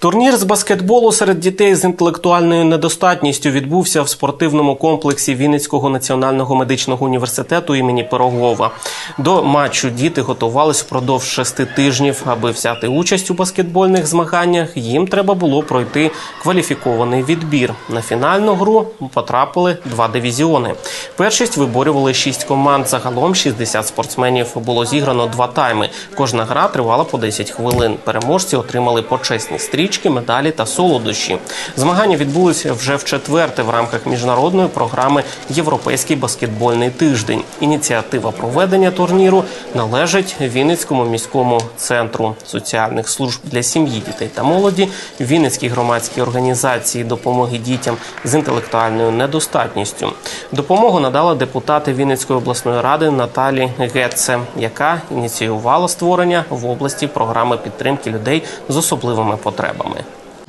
Турнір з баскетболу серед дітей з інтелектуальною недостатністю відбувся в спортивному комплексі Вінницького національного медичного університету імені Пирогова. До матчу діти готувались впродовж шести тижнів. Аби взяти участь у баскетбольних змаганнях, їм треба було пройти кваліфікований відбір. На фінальну гру потрапили два дивізіони. Першість виборювали шість команд. Загалом 60 спортсменів було зіграно два тайми. Кожна гра тривала по 10 хвилин. Переможці отримали почесні стрічки, медалі та солодощі. Змагання відбулися вже в четверте в рамках міжнародної програми Європейський баскетбольний тиждень. Ініціатива проведення турніру належить Вінницькому міському центру соціальних служб для сім'ї, дітей та молоді, Вінницькій громадській організації допомоги дітям з інтелектуальною недостатністю. Допомогу надала депутати Вінницької обласної ради Наталі Гетце, яка ініціювала створення в області програми підтримки людей з особливими потребами.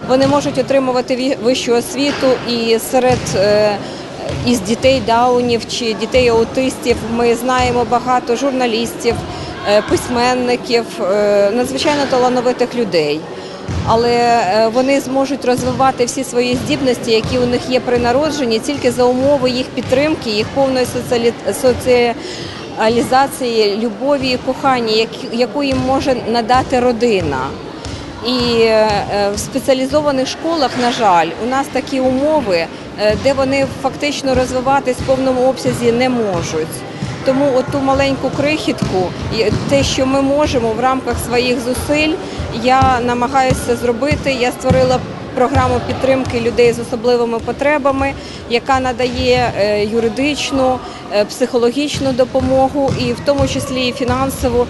Вони можуть отримувати вищу освіту і серед е, із дітей даунів чи дітей аутистів. Ми знаємо багато журналістів, е, письменників, е, надзвичайно талановитих людей. Але е, вони зможуть розвивати всі свої здібності, які у них є при народженні, тільки за умови їх підтримки, їх повної соціалі... соціалізації, любові і кохання, яку їм може надати родина. І е, в спеціалізованих школах, на жаль, у нас такі умови, е, де вони фактично розвиватись в повному обсязі не можуть. Тому оту маленьку крихітку, те, що ми можемо в рамках своїх зусиль, я намагаюся зробити. Я створила програму підтримки людей з особливими потребами, яка надає е, юридичну, е, психологічну допомогу і в тому числі і фінансову.